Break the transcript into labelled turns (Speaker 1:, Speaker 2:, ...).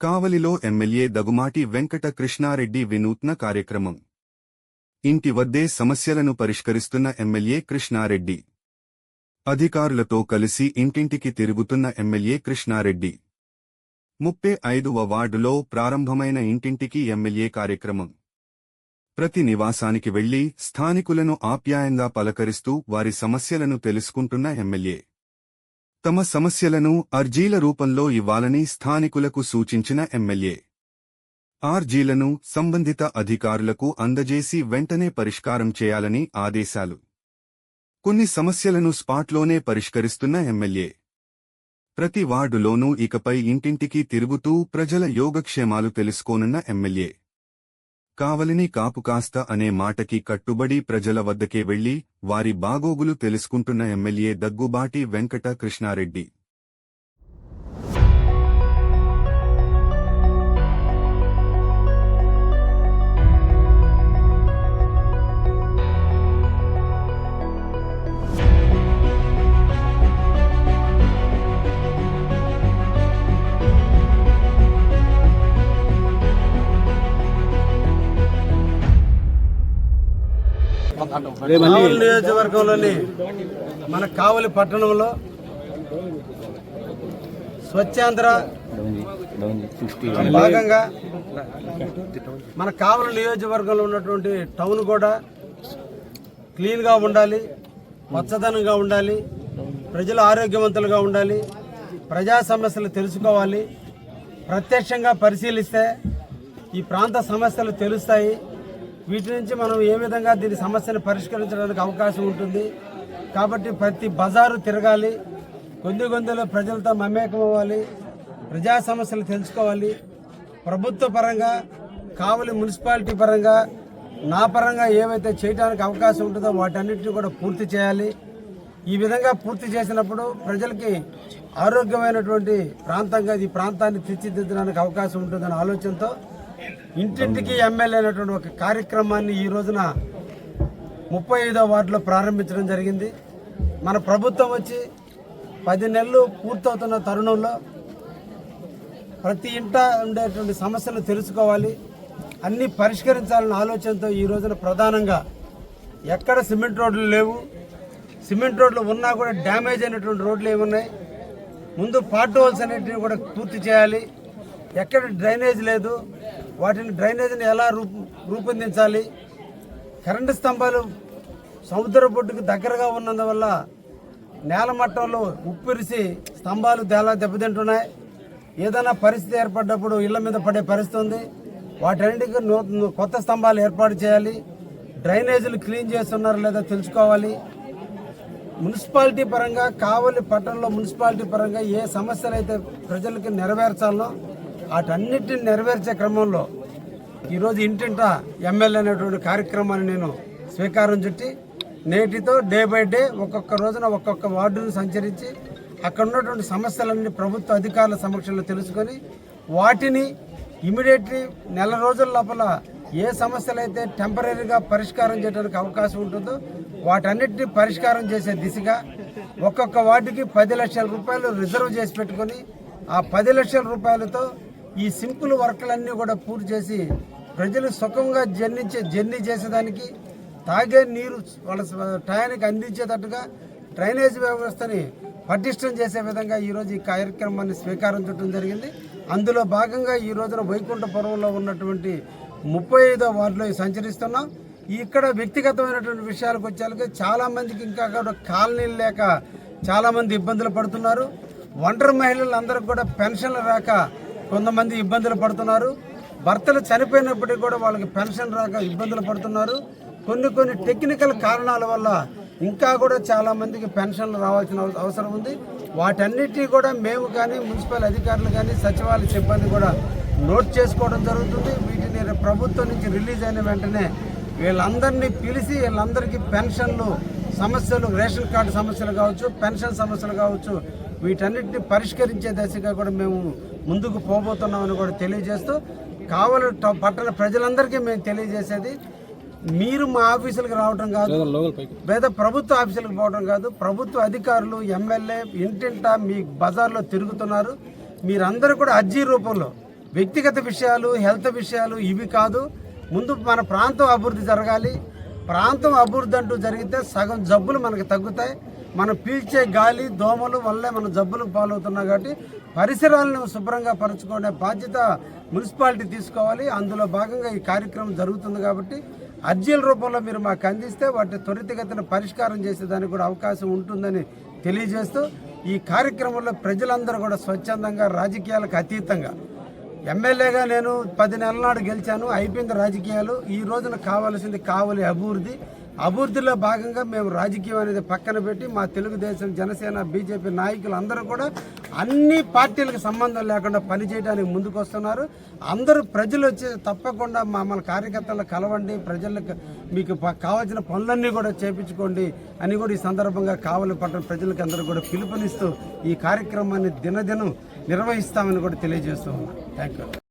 Speaker 1: కావలిలో ఎమ్మెల్యే దగుమాటి వెంకట కృష్ణారెడ్డి వినూత్న కార్యక్రమం. ఇంటి వద్దే సమస్యలను పరిష్కరిస్తున్న ఎమ్మెల్యే కృష్ణారెడ్డి. అధికారులతో కలిసి ఇంటింటికి తిరుగుతున్న ఎమ్మెల్యే కృష్ణారెడ్డి. ముప్పై ఐదువ వార్డులో ప్రారంభమైన ఇంటింటికి ఎమ్మెల్యే కార్యక్రమం. ప్రతి నివాసానికి వెళ్ళి స్థానికులను ఆప్యాయంగా పలకరిస్తూ వారి సమస్యలను తెలుసుకుంటున్న ఎమ్మెల్యే. తమ సమస్యలను అర్జీల రూపంలో ఇవ్వాలని స్థానికులకు సూచించిన ఎమ్మెల్యే. ఆర్జీలను సంబంధిత అధికారులకు అందజేసి వెంటనే పరిష్కారం చేయాలని ఆదేశాలు. కొన్ని సమస్యలను స్పాట్లోనే పరిష్కరిస్తున్న ఎమ్మెల్యే. ప్రతి వార్డులోనూ ఇకపై ఇంటింటికి తిరుగుతూ ప్రజల యోగక్షేమాలు తెలుసుకోనున్న ఎమ్మెల్యే. కావలిని కాపు కాస్త అనే మాటకి కట్టుబడి ప్రజల వద్దకే వెళ్ళి వారి బాగోగులు తెలుసుకుంటున్న ఎమ్మెల్యే దగ్గుబాటి వెంకట కృష్ణారెడ్డి
Speaker 2: కావలి నియోజకవర్గంలోని మన కావలి పట్టణంలో స్వచ్ఛాంధ్ర భాగంగా మన కావలి నియోజకవర్గంలో ఉన్నటువంటి టౌన్ కూడా క్లీన్గా ఉండాలి మచ్చదనంగా ఉండాలి ప్రజలు ఆరోగ్యవంతులుగా ఉండాలి ప్రజా సమస్యలు తెలుసుకోవాలి ప్రత్యక్షంగా పరిశీలిస్తే ఈ ప్రాంత సమస్యలు తెలుస్తాయి. వీటి నుంచి మనం ఏ విధంగా దీని సమస్యను పరిష్కరించడానికి అవకాశం ఉంటుంది? కాబట్టి ప్రతి బజారు తిరగాలి కొద్ది గొంతులో ప్రజలతో మమేకం అవ్వాలి ప్రజా సమస్యలు తెలుసుకోవాలి. ప్రభుత్వ పరంగా కావలి మున్సిపాలిటీ పరంగా నా పరంగా ఏవైతే చేయడానికి అవకాశం ఉంటుందో వాటన్నిటిని కూడా పూర్తి చేయాలి. ఈ విధంగా పూర్తి చేసినప్పుడు ప్రజలకి ఆరోగ్యమైనటువంటి ప్రాంతంగా ఈ ప్రాంతాన్ని తీర్చిదిద్దడానికి అవకాశం ఉంటుందనే ఆలోచనతో ఇంటింటికి ఎమ్మెల్యే అనేటువంటి ఒక కార్యక్రమాన్ని ఈ రోజున ముప్పై ఐదో వార్డులో ప్రారంభించడం జరిగింది. మన ప్రభుత్వం వచ్చి పది నెలలు పూర్తవుతున్న తరుణంలో ప్రతి ఇంట ఉండేటువంటి సమస్యలు తెలుసుకోవాలి. అన్నీ పరిష్కరించాలన్న ఆలోచనతో ఈ రోజున ప్రధానంగా ఎక్కడ సిమెంట్ రోడ్లు లేవు. సిమెంట్ రోడ్లు ఉన్నా కూడా డ్యామేజ్ అయినటువంటి రోడ్లు ఏమున్నాయి ముందు పార్ట్ హోల్స్ అనేటివి కూడా పూర్తి చేయాలి. ఎక్కడ డ్రైనేజ్ లేదు. వాటిని డ్రైనేజీని ఎలా రూపొందించాలి? కరెంటు స్తంభాలు సముద్ర బొడ్డుకు దగ్గరగా ఉన్నందువల్ల నేల మట్టంలో ఉప్పిరిసి స్తంభాలు చాలా దెబ్బతింటున్నాయి. ఏదైనా పరిస్థితి ఏర్పడ్డప్పుడు ఇళ్ళ మీద పడే పరిస్థితి ఉంది వాటన్నింటికి నూతన కొత్త స్తంభాలు ఏర్పాటు చేయాలి. డ్రైనేజీలు క్లీన్ చేస్తున్నారు లేదా తెలుసుకోవాలి. మున్సిపాలిటీ పరంగా కావలి పట్టణంలో మున్సిపాలిటీ పరంగా ఏ సమస్యలు అయితే ప్రజలకి నెరవేర్చాలో వాటన్నిటిని నెరవేర్చే క్రమంలో ఈరోజు ఇంటింట ఎమ్మెల్యే అనేటువంటి కార్యక్రమాన్ని నేను స్వీకారం చుట్టి నేటితో డే బై డే ఒక్కొక్క రోజున ఒక్కొక్క వార్డును సంచరించి అక్కడ ఉన్నటువంటి సమస్యలన్నీ ప్రభుత్వ అధికారుల సమక్షంలో తెలుసుకొని వాటిని ఇమీడియట్లీ నెల రోజుల లోపల ఏ సమస్యలైతే టెంపరీగా పరిష్కారం చేయడానికి అవకాశం ఉంటుందో వాటన్నిటిని పరిష్కారం చేసే దిశగా ఒక్కొక్క వార్డుకి పది లక్షల రూపాయలు రిజర్వ్ చేసి పెట్టుకొని ఆ పది లక్షల రూపాయలతో ఈ సింపుల్ వర్క్లన్నీ కూడా పూర్తి చేసి ప్రజలు సుఖంగా జర్నించే జర్నీ చేసేదానికి తాగే నీరు వాళ్ళ టయానికి అందించేటట్టుగా డ్రైనేజ్ వ్యవస్థని పటిష్టం చేసే విధంగా ఈరోజు ఈ కార్యక్రమాన్ని స్వీకారం జరిగింది. అందులో భాగంగా ఈ రోజున వైకుంఠపురంలో ఉన్నటువంటి ముప్పై ఐదో వార్డులో సంచరిస్తున్నాం. ఇక్కడ వ్యక్తిగతమైనటువంటి విషయాలకు వచ్చేసరికి చాలామందికి ఇంకా కూడా కాలనీలు లేక చాలామంది ఇబ్బందులు పడుతున్నారు. ఒంటరి మహిళలందరికీ కూడా పెన్షన్లు రాక కొంతమంది ఇబ్బందులు పడుతున్నారు. భర్తలు చనిపోయినప్పటికీ కూడా వాళ్ళకి పెన్షన్ రాక ఇబ్బందులు పడుతున్నారు. కొన్ని కొన్ని టెక్నికల్ కారణాల వల్ల ఇంకా కూడా చాలామందికి పెన్షన్లు రావాల్సిన అవసరం ఉంది. వాటన్నిటినీ కూడా మేము కానీ మున్సిపల్ అధికారులు కానీ సచివాలయ సిబ్బంది కూడా నోట్ చేసుకోవడం జరుగుతుంది. వీటిని ప్రభుత్వం నుంచి రిలీజ్ అయిన వెంటనే వీళ్ళందరినీ పిలిచి వీళ్ళందరికీ పెన్షన్లు సమస్యలు రేషన్ కార్డు సమస్యలు కావచ్చు పెన్షన్ సమస్యలు కావచ్చు వీటన్నిటిని పరిష్కరించే దశగా కూడా మేము ముందుకు పోబోతున్నామని కూడా తెలియజేస్తూ కావలి పట్టణ ప్రజలందరికీ మేము తెలియజేసేది మీరు మా ఆఫీసులకు రావడం కాదు లేదా ప్రభుత్వ ఆఫీసులకు పోవడం కాదు ప్రభుత్వ అధికారులు ఎమ్మెల్యే ఇంటింటా మీ బజార్లో తిరుగుతున్నారు. మీరందరూ కూడా అర్జీ రూపంలో వ్యక్తిగత విషయాలు హెల్త్ విషయాలు ఇవి కాదు ముందు మన ప్రాంతం అభివృద్ధి జరగాలి. ప్రాంతం అభివృద్ధి అంటూ జరిగితే సగం జబ్బులు మనకు తగ్గుతాయి. మనం పీల్చే గాలి దోమలు వల్లే మన జబ్బులకు పాలవుతున్నాం కాబట్టి పరిసరాలను శుభ్రంగా పరచుకునే బాధ్యత మున్సిపాలిటీ తీసుకోవాలి. అందులో భాగంగా ఈ కార్యక్రమం జరుగుతుంది కాబట్టి అర్జీల రూపంలో మీరు మాకు అందిస్తే వాటి త్వరితగతిన పరిష్కారం చేసేదానికి కూడా అవకాశం ఉంటుందని తెలియజేస్తూ ఈ కార్యక్రమంలో ప్రజలందరూ కూడా స్వచ్ఛందంగా రాజకీయాలకు అతీతంగా. ఎమ్మెల్యేగా నేను పది నెలల నాడు గెలిచాను. అయిపోయింది రాజకీయాలు. ఈ రోజున కావాల్సింది కావాలి అభివృద్ధి. అభివృద్ధిలో భాగంగా మేము రాజకీయం అనేది పక్కన పెట్టి మా తెలుగుదేశం జనసేన బీజేపీ నాయకులు అందరూ కూడా అన్ని పార్టీలకు సంబంధం లేకుండా పనిచేయడానికి ముందుకు వస్తున్నారు అందరూ ప్రజలు వచ్చి తప్పకుండా మమ్మల్ని కార్యకర్తలు కలవండి ప్రజలకు మీకు ప- కావాల్సిన పనులన్నీ కూడా చేపించుకోండి అని కూడా ఈ సందర్భంగా కావలి పట్టణ ప్రజలకు అందరూ కూడా పిలుపునిస్తూ ఈ కార్యక్రమాన్ని దినదినం నిర్వహిస్తామని కూడా తెలియజేస్తూ ఉన్నాం. Thank you